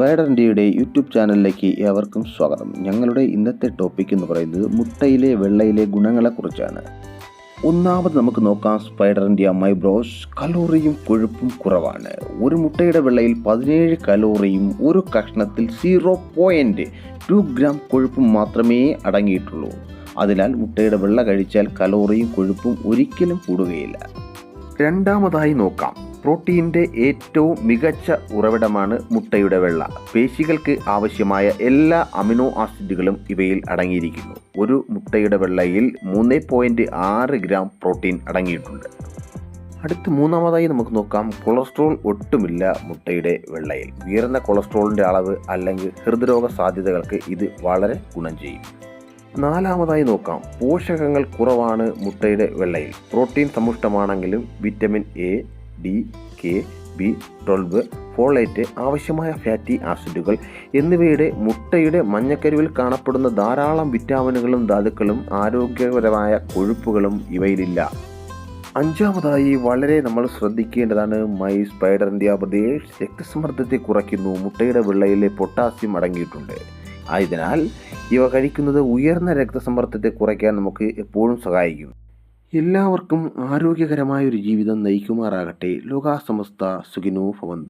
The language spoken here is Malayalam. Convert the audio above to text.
സ്പൈഡർ ഇന്ത്യയുടെ യൂട്യൂബ് ചാനലിലേക്ക് ഏവർക്കും സ്വാഗതം. ഞങ്ങളുടെ ഇന്നത്തെ ടോപ്പിക് എന്ന് പറയുന്നത് മുട്ടയിലെ വെള്ളയിലെ ഗുണങ്ങളെക്കുറിച്ചാണ്. ഒന്നാമത് നമുക്ക് നോക്കാം സ്പൈഡർ ഇന്ത്യ മൈബ്രോസ് കലോറിയും കൊഴുപ്പും കുറവാണ്. ഒരു മുട്ടയുടെ വെള്ളയിൽ പതിനേഴ് കലോറിയും ഒരു കഷ്ണത്തിൽ സീറോ പോയിന്റ് ടു ഗ്രാം കൊഴുപ്പും മാത്രമേ അടങ്ങിയിട്ടുള്ളൂ. അതിനാൽ മുട്ടയുടെ വെള്ള കഴിച്ചാൽ കലോറിയും കൊഴുപ്പും ഒരിക്കലും കൂടുകയില്ല. രണ്ടാമതായി നോക്കാം പ്രോട്ടീന്റെ ഏറ്റവും മികച്ച ഉറവിടമാണ് മുട്ടയുടെ വെള്ള. പേശികൾക്ക് ആവശ്യമായ എല്ലാ അമിനോ ആസിഡുകളും ഇവയിൽ അടങ്ങിയിരിക്കുന്നു. ഒരു മുട്ടയുടെ വെള്ളയിൽ മൂന്ന് പോയിന്റ് ആറ് ഗ്രാം പ്രോട്ടീൻ അടങ്ങിയിട്ടുണ്ട്. അടുത്ത് മൂന്നാമതായി നമുക്ക് നോക്കാം കൊളസ്ട്രോൾ ഒട്ടുമില്ല മുട്ടയുടെ വെള്ളയിൽ. ഉയർന്ന കൊളസ്ട്രോളിന്റെ അളവ് അല്ലെങ്കിൽ ഹൃദ്രോഗ സാധ്യതകൾക്ക് ഇത് വളരെ ഗുണം ചെയ്യും. നാലാമതായി നോക്കാം പോഷകങ്ങൾ കുറവാണ് മുട്ടയുടെ വെള്ളയിൽ. Protein സമ്പുഷ്ടമാണെങ്കിലും vitamin A D K B twelve folate ആവശ്യമായ ഫാറ്റി ആസിഡുകൾ എന്നിവയുടെ മുട്ടയുടെ മഞ്ഞക്കരുവിൽ കാണപ്പെടുന്ന ധാരാളം വിറ്റാമിനുകളും ധാതുക്കളും ആരോഗ്യപരമായ കൊഴുപ്പുകളും ഇവയിലില്ല. അഞ്ചാമതായി വളരെ നമ്മൾ ശ്രദ്ധിക്കേണ്ടതാണ് മൈ സ്പൈഡർ ഇന്ത്യ പ്രദേശ് രക്തസമ്മർദ്ദത്തെ കുറയ്ക്കുന്നു മുട്ടയുടെ വെള്ളയിലെ പൊട്ടാസ്യം അടങ്ങിയിട്ടുണ്ട്. ആയതിനാൽ ഇവ കഴിക്കുന്നത് ഉയർന്ന രക്തസമ്മർദ്ദത്തെ കുറയ്ക്കാൻ നമുക്ക് എപ്പോഴും സഹായിക്കും. എല്ലാവർക്കും ആരോഗ്യകരമായ ഒരു ജീവിതം നയിക്കുമാറാകട്ടെ. ലോകാസമസ്ത സുഖിനോ ഭവന്തു.